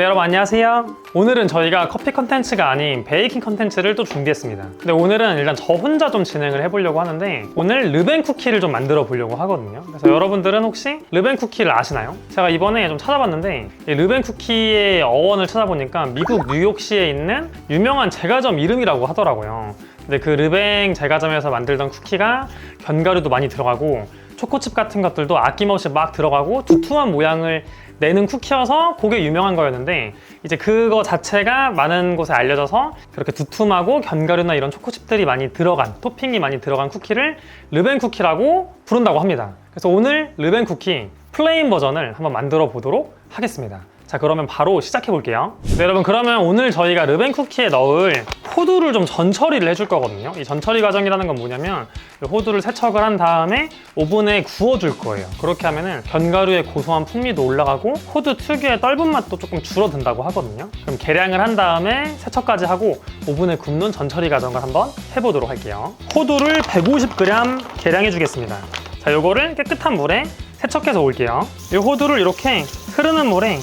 네 여러분 안녕하세요. 오늘은 저희가 커피 컨텐츠가 아닌 베이킹 컨텐츠를 또 준비했습니다. 근데 오늘은 일단 저 혼자 좀 진행을 해보려고 하는데 오늘 르벤 쿠키를 좀 만들어 보려고 하거든요. 그래서 여러분들은 혹시 르벤 쿠키를 아시나요? 제가 이번에 좀 찾아봤는데 이 르벤 쿠키의 어원을 찾아보니까 미국 뉴욕시에 있는 유명한 제과점 이름이라고 하더라고요. 근데 그 르뱅 제과점에서 만들던 쿠키가 견과류도 많이 들어가고 초코칩 같은 것들도 아낌없이 막 들어가고 두툼한 모양을 내는 쿠키여서 그게 유명한 거였는데 이제 그거 자체가 많은 곳에 알려져서 그렇게 두툼하고 견과류나 이런 초코칩들이 많이 들어간 토핑이 많이 들어간 쿠키를 르벤 쿠키라고 부른다고 합니다. 그래서 오늘 르벤 쿠키 플레인 버전을 한번 만들어 보도록 하겠습니다. 자 그러면 바로 시작해 볼게요. 네, 여러분 그러면 오늘 저희가 르벤 쿠키에 넣을 호두를 좀 전처리를 해줄 거거든요. 이 전처리 과정이라는 건 뭐냐면 이 호두를 세척을 한 다음에 오븐에 구워줄 거예요. 그렇게 하면은 견과류의 고소한 풍미도 올라가고 호두 특유의 떫은 맛도 조금 줄어든다고 하거든요. 그럼 계량을 한 다음에 세척까지 하고 오븐에 굽는 전처리 과정을 한번 해보도록 할게요. 호두를 150g 계량해 주겠습니다. 자 요거를 깨끗한 물에 세척해서 올게요. 이 호두를 이렇게 흐르는 물에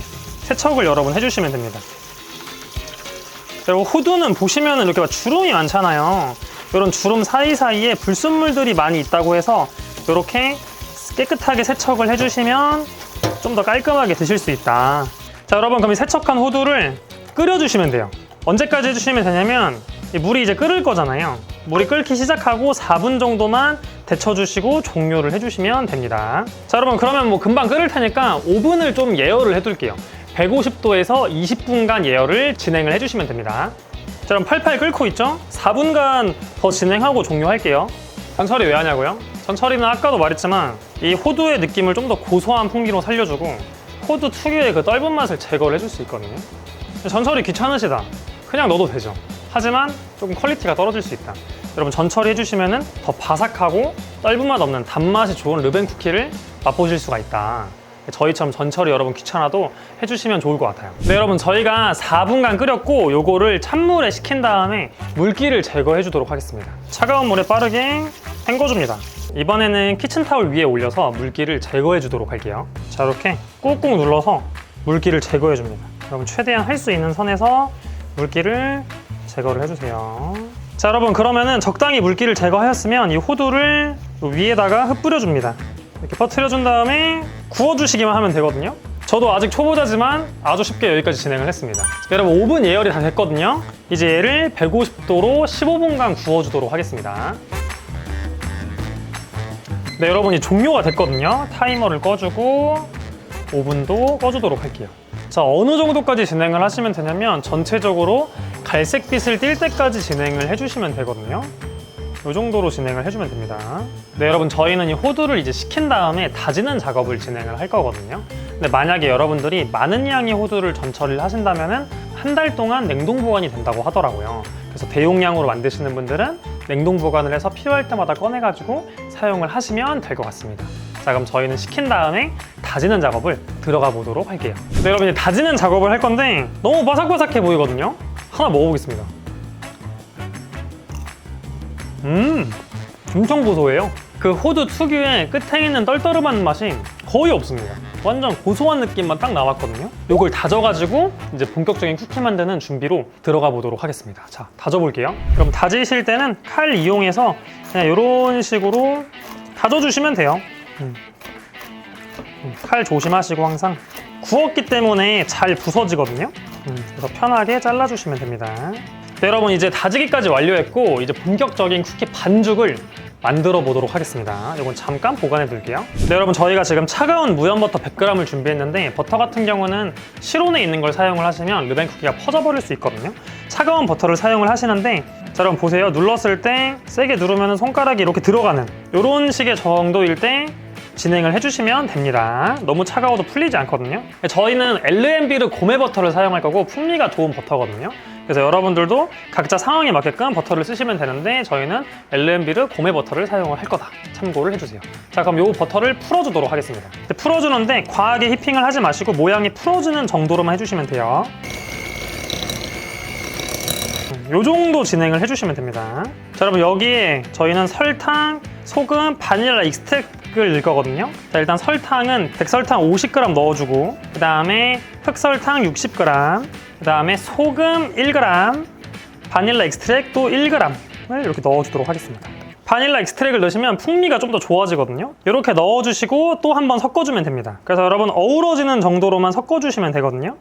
세척을 여러분 해주시면 됩니다. 그리고 호두는 보시면 이렇게 막 주름이 많잖아요. 이런 주름 사이사이에 불순물들이 많이 있다고 해서 이렇게 깨끗하게 세척을 해주시면 좀 더 깔끔하게 드실 수 있다. 자, 여러분 그럼 이 세척한 호두를 끓여주시면 돼요. 언제까지 해주시면 되냐면 이 물이 이제 끓을 거잖아요. 물이 끓기 시작하고 4분 정도만 데쳐주시고 종료를 해주시면 됩니다. 자, 여러분 그러면 뭐 금방 끓을 테니까 오븐을 좀 예열을 해둘게요. 150도에서 20분간 예열을 진행을 해주시면 됩니다. 자, 그럼 팔팔 끓고 있죠? 4분간 더 진행하고 종료할게요. 전처리 왜 하냐고요? 전처리는 아까도 말했지만 이 호두의 느낌을 좀 더 고소한 풍미로 살려주고 호두 특유의 그 떫은 맛을 제거를 해줄 수 있거든요. 전처리 귀찮으시다. 그냥 넣어도 되죠. 하지만 조금 퀄리티가 떨어질 수 있다. 여러분 전처리 해주시면 더 바삭하고 떫은 맛 없는 단맛이 좋은 르벤 쿠키를 맛보실 수가 있다. 저희처럼 전처리 여러분 귀찮아도 해주시면 좋을 것 같아요. 네, 여러분 저희가 4분간 끓였고 요거를 찬물에 식힌 다음에 물기를 제거해 주도록 하겠습니다. 차가운 물에 빠르게 헹궈줍니다. 이번에는 키친타올 위에 올려서 물기를 제거해 주도록 할게요. 자, 이렇게 꾹꾹 눌러서 물기를 제거해 줍니다. 여러분 최대한 할 수 있는 선에서 물기를 제거를 해주세요. 자, 여러분 그러면은 적당히 물기를 제거하였으면 이 호두를 위에다가 흩뿌려 줍니다. 이렇게 퍼트려준 다음에 구워주시기만 하면 되거든요. 저도 아직 초보자지만 아주 쉽게 여기까지 진행을 했습니다. 여러분 오븐 예열이 다 됐거든요. 이제 얘를 150도로 15분간 구워주도록 하겠습니다. 네, 여러분 이 종료가 됐거든요. 타이머를 꺼주고 오븐도 꺼주도록 할게요. 자, 어느 정도까지 진행을 하시면 되냐면 전체적으로 갈색빛을 띌 때까지 진행을 해주시면 되거든요. 이 정도로 진행을 해주면 됩니다. 네, 여러분 저희는 이 호두를 이제 식힌 다음에 다지는 작업을 진행을 할 거거든요. 근데 만약에 여러분들이 많은 양의 호두를 전처리를 하신다면은 한 달 동안 냉동 보관이 된다고 하더라고요. 그래서 대용량으로 만드시는 분들은 냉동 보관을 해서 필요할 때마다 꺼내가지고 사용을 하시면 될 것 같습니다. 자, 그럼 저희는 식힌 다음에 다지는 작업을 들어가 보도록 할게요. 네, 여러분 이제 다지는 작업을 할 건데 너무 바삭바삭해 보이거든요. 하나 먹어보겠습니다. 음, 엄청 고소해요. 그 호두 특유의 끝에 있는 떨떠름한 맛이 거의 없습니다. 완전 고소한 느낌만 딱 나왔거든요. 이걸 다져가지고 이제 본격적인 쿠키 만드는 준비로 들어가 보도록 하겠습니다. 자, 다져볼게요. 그럼 다지실 때는 칼 이용해서 그냥 이런 식으로 다져주시면 돼요. 음. 음, 칼 조심하시고 항상 구웠기 때문에 잘 부서지거든요. 음, 그래서 편하게 잘라주시면 됩니다. 네, 여러분 이제 다지기까지 완료했고 이제 본격적인 쿠키 반죽을 만들어 보도록 하겠습니다. 이건 잠깐 보관해 둘게요. 네, 여러분 저희가 지금 차가운 무염 버터 100g을 준비했는데 버터 같은 경우는 실온에 있는 걸 사용을 하시면 르벤 쿠키가 퍼져버릴 수 있거든요. 차가운 버터를 사용을 하시는데 자, 여러분 보세요. 눌렀을 때 세게 누르면 손가락이 이렇게 들어가는 이런 식의 정도일 때 진행을 해주시면 됩니다. 너무 차가워도 풀리지 않거든요. 저희는 엘르엠비르 고메 버터를 사용할 거고 풍미가 좋은 버터거든요. 그래서 여러분들도 각자 상황에 맞게끔 버터를 쓰시면 되는데 저희는 엘르엠비르 고메 버터를 사용을 할 거다. 참고를 해주세요. 자 그럼 이 버터를 풀어주도록 하겠습니다. 풀어주는데 과하게 휘핑을 하지 마시고 모양이 풀어지는 정도로만 해주시면 돼요. 이 정도 진행을 해주시면 됩니다. 자, 여러분 여기에 저희는 설탕, 소금, 바닐라 익스트랙트 끓일 거거든요. 자, 일단 설탕은 백설탕 50g 넣어주고 그 다음에 흑설탕 60g 그 다음에 소금 1g 바닐라 엑스트랙도 1g을 이렇게 넣어주도록 하겠습니다. 바닐라 엑스트랙을 넣으시면 풍미가 좀 더 좋아지거든요. 이렇게 넣어주시고 또 한번 섞어주면 됩니다. 그래서 여러분 어우러지는 정도로만 섞어주시면 되거든요.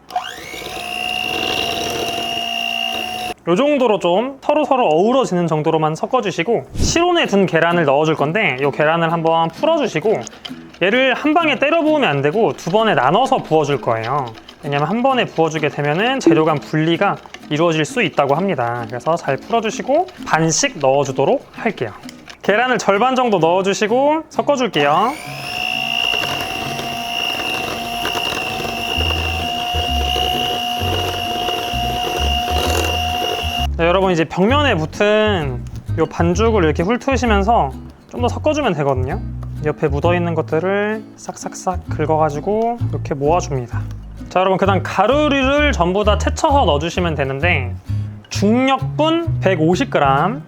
이 정도로 좀 서로 서로 어우러지는 정도로만 섞어주시고 실온에 둔 계란을 넣어줄 건데 이 계란을 한번 풀어주시고 얘를 한 방에 때려 부으면 안 되고 두 번에 나눠서 부어줄 거예요. 왜냐면 한 번에 부어주게 되면은 재료 간 분리가 이루어질 수 있다고 합니다. 그래서 잘 풀어주시고 반씩 넣어주도록 할게요. 계란을 절반 정도 넣어주시고 섞어줄게요. 네, 여러분 이제 벽면에 붙은 이 반죽을 이렇게 훑으시면서 좀 더 섞어주면 되거든요. 옆에 묻어있는 것들을 싹싹싹 긁어가지고 이렇게 모아줍니다. 자 여러분 그다음 가루를 전부 다 채쳐서 넣어주시면 되는데 중력분 150g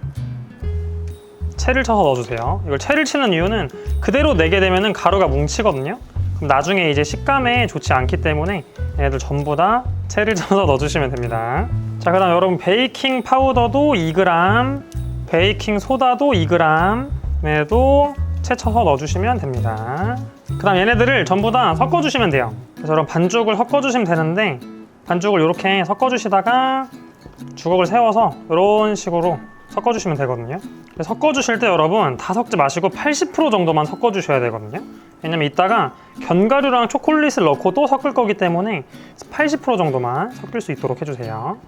채를 쳐서 넣어주세요. 이걸 채를 치는 이유는 그대로 내게 되면은 가루가 뭉치거든요. 그럼 나중에 이제 식감에 좋지 않기 때문에 얘네들 전부 다 채를 쳐서 넣어주시면 됩니다. 자, 그 다음 여러분 베이킹 파우더도 2g, 베이킹 소다도 2g, 얘도 채 쳐서 넣어주시면 됩니다. 그 다음 얘네들을 전부 다 섞어주시면 돼요. 그래서 여러분 반죽을 섞어주시면 되는데 반죽을 이렇게 섞어주시다가 주걱을 세워서 이런 식으로 섞어주시면 되거든요. 섞어주실 때 여러분 다 섞지 마시고 80% 정도만 섞어주셔야 되거든요. 왜냐면 이따가 견과류랑 초콜릿을 넣고 또 섞을 거기 때문에 80% 정도만 섞을 수 있도록 해주세요.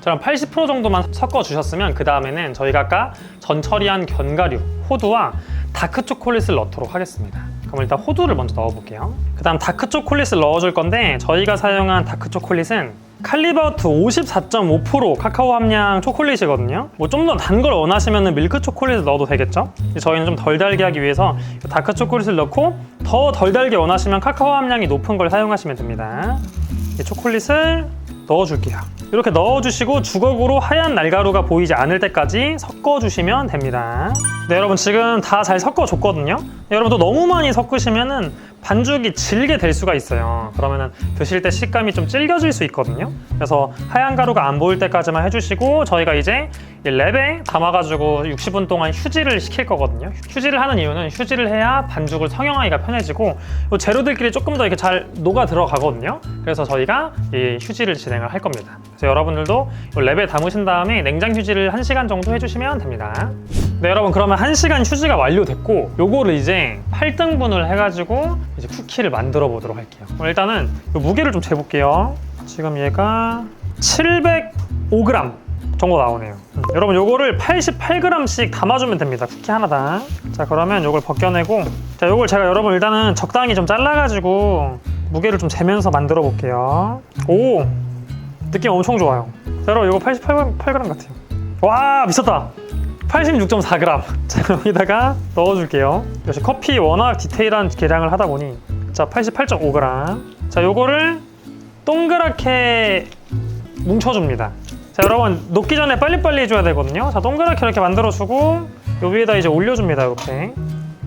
자, 그럼 80% 정도만 섞어 주셨으면 그 다음에는 저희가 아까 전 처리한 견과류, 호두와 다크 초콜릿을 넣도록 하겠습니다. 그럼 일단 호두를 먼저 넣어볼게요. 그 다음 다크 초콜릿을 넣어줄 건데 저희가 사용한 다크 초콜릿은 칼리바우트 54.5% 카카오 함량 초콜릿이거든요. 뭐 좀 더 단 걸 원하시면 밀크 초콜릿을 넣어도 되겠죠? 저희는 좀 덜 달게 하기 위해서 다크 초콜릿을 넣고 더 덜 달게 원하시면 카카오 함량이 높은 걸 사용하시면 됩니다. 이 초콜릿을 넣어줄게요. 이렇게 넣어주시고 주걱으로 하얀 날가루가 보이지 않을 때까지 섞어주시면 됩니다. 네, 여러분 지금 다 잘 섞어줬거든요. 네, 여러분 또 너무 많이 섞으시면은 반죽이 질게 될 수가 있어요. 그러면은 드실 때 식감이 좀 질겨질 수 있거든요. 그래서 하얀 가루가 안 보일 때까지만 해주시고 저희가 이제 이 랩에 담아가지고 60분 동안 휴지를 시킬 거거든요. 휴지를 하는 이유는 휴지를 해야 반죽을 성형하기가 편해지고 이 재료들끼리 조금 더 이렇게 잘 녹아 들어가거든요. 그래서 저희가 이 휴지를 진행을 할 겁니다. 그래서 여러분들도 이 랩에 담으신 다음에 냉장 휴지를 1시간 정도 해주시면 됩니다. 네 여러분 그러면 1시간 휴지가 완료됐고 요거를 이제 8등분을 해가지고 이제 쿠키를 만들어 보도록 할게요. 일단은 요 무게를 좀 재볼게요. 지금 얘가 705g 정도 나오네요. 음, 여러분 요거를 88g씩 담아주면 됩니다. 쿠키 하나당. 자 그러면 요걸 벗겨내고 자 요걸 제가 여러분 일단은 적당히 좀 잘라가지고 무게를 좀 재면서 만들어 볼게요. 오 느낌 엄청 좋아요. 자 여러분 요거 88g 같아요. 와 미쳤다. 86.4g. 자, 여기다가 넣어줄게요. 역시 커피 워낙 디테일한 계량을 하다 보니 자, 88.5g. 자, 요거를 동그랗게 뭉쳐줍니다. 자, 여러분 녹기 전에 빨리빨리 해줘야 되거든요. 자, 동그랗게 이렇게 만들어주고 요 위에다 이제 올려줍니다. 이렇게.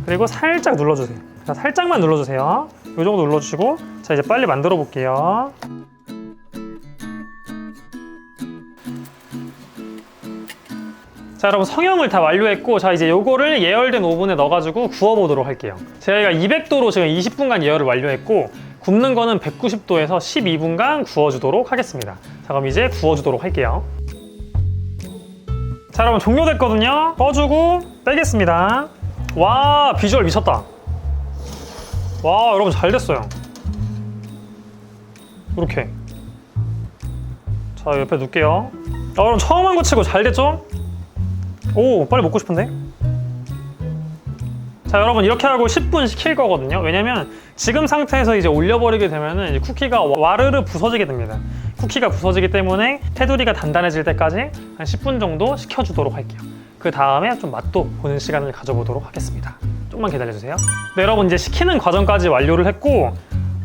그리고 살짝 눌러주세요. 자, 살짝만 눌러주세요. 요 정도 눌러주시고 자, 이제 빨리 만들어 볼게요. 자 여러분 성형을 다 완료했고 자 이제 요거를 예열된 오븐에 넣어가지고 구워보도록 할게요. 저희가 200도로 지금 20분간 예열을 완료했고 굽는 거는 190도에서 12분간 구워주도록 하겠습니다. 자 그럼 이제 구워주도록 할게요. 자 여러분 종료됐거든요? 꺼주고 빼겠습니다. 와 비주얼 미쳤다. 와 여러분 잘 됐어요. 이렇게. 자 옆에 놓을게요. 아, 여러분 처음 한 거 치고 잘 됐죠? 오 빨리 먹고 싶은데? 자 여러분 이렇게 하고 10분 식힐 거거든요. 왜냐면 지금 상태에서 이제 올려버리게 되면은 쿠키가 와르르 부서지게 됩니다. 쿠키가 부서지기 때문에 테두리가 단단해질 때까지 한 10분 정도 식혀주도록 할게요. 그 다음에 좀 맛도 보는 시간을 가져보도록 하겠습니다. 조금만 기다려주세요. 네 여러분 이제 식히는 과정까지 완료를 했고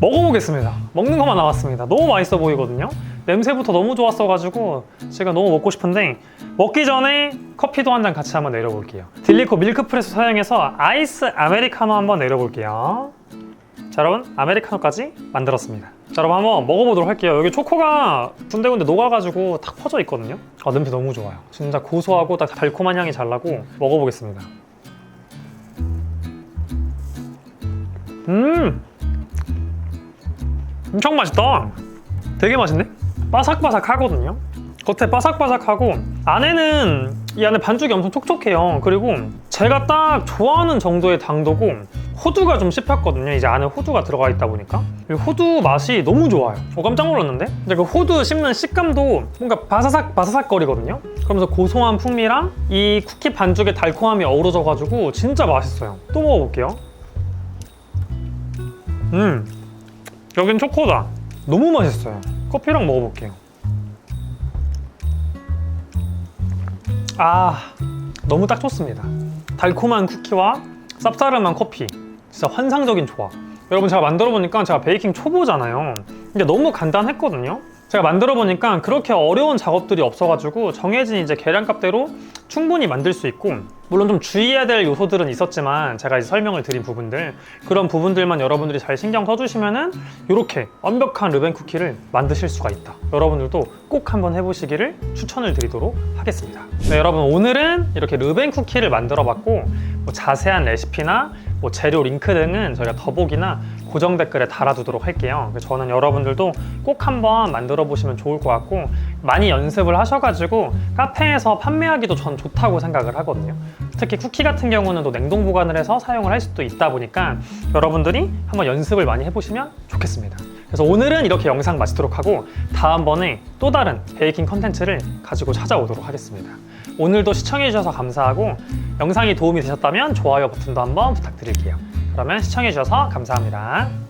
먹어보겠습니다. 먹는 것만 나왔습니다. 너무 맛있어 보이거든요 냄새부터 너무 좋았어가지고 지금 너무 먹고 싶은데 먹기 전에 커피도 한 잔 같이 한번 내려볼게요. 딜리코 밀크프레소 사용해서 아이스 아메리카노 한번 내려볼게요. 자 여러분 아메리카노까지 만들었습니다. 자 여러분 한번 먹어보도록 할게요. 여기 초코가 군데군데 녹아가지고 탁 퍼져 있거든요. 아 냄새 너무 좋아요. 진짜 고소하고 딱 달콤한 향이 잘 나고 먹어보겠습니다. 음 엄청 맛있다. 되게 맛있네. 바삭바삭하거든요. 겉에 바삭바삭하고 안에는 이 안에 반죽이 엄청 촉촉해요. 그리고 제가 딱 좋아하는 정도의 당도고 호두가 좀 씹혔거든요. 이제 안에 호두가 들어가 있다 보니까 이 호두 맛이 너무 좋아요. 어, 깜짝 놀랐는데? 근데 그 호두 씹는 식감도 뭔가 바사삭 바사삭 거리거든요. 그러면서 고소한 풍미랑 이 쿠키 반죽의 달콤함이 어우러져 가지고 진짜 맛있어요. 또 먹어볼게요. 음, 여긴 초코다. 너무 맛있어요. 커피랑 먹어볼게요. 아, 너무 딱 좋습니다. 달콤한 쿠키와 쌉싸름한 커피. 진짜 환상적인 조합. 여러분 제가 만들어 보니까 제가 베이킹 초보잖아요. 근데 너무 간단했거든요. 제가 만들어 보니까 그렇게 어려운 작업들이 없어가지고 정해진 이제 계량값대로 충분히 만들 수 있고 물론 좀 주의해야 될 요소들은 있었지만 제가 이제 설명을 드린 부분들 그런 부분들만 여러분들이 잘 신경 써주시면은 이렇게 완벽한 르벤 쿠키를 만드실 수가 있다. 여러분들도 꼭 한번 해보시기를 추천을 드리도록 하겠습니다. 네, 여러분 오늘은 이렇게 르벤 쿠키를 만들어 봤고 뭐 자세한 레시피나 뭐 재료 링크 등은 저희가 더보기나 고정 댓글에 달아두도록 할게요. 저는 여러분들도 꼭 한번 만들어 보시면 좋을 것 같고 많이 연습을 하셔가지고 카페에서 판매하기도 전 좋다고 생각을 하거든요. 특히 쿠키 같은 경우는 또 냉동 보관을 해서 사용을 할 수도 있다 보니까 여러분들이 한번 연습을 많이 해보시면 좋겠습니다. 그래서 오늘은 이렇게 영상 마치도록 하고 다음번에 또 다른 베이킹 컨텐츠를 가지고 찾아오도록 하겠습니다. 오늘도 시청해주셔서 감사하고 영상이 도움이 되셨다면 좋아요 버튼도 한번 부탁드릴게요. 그러면 시청해주셔서 감사합니다.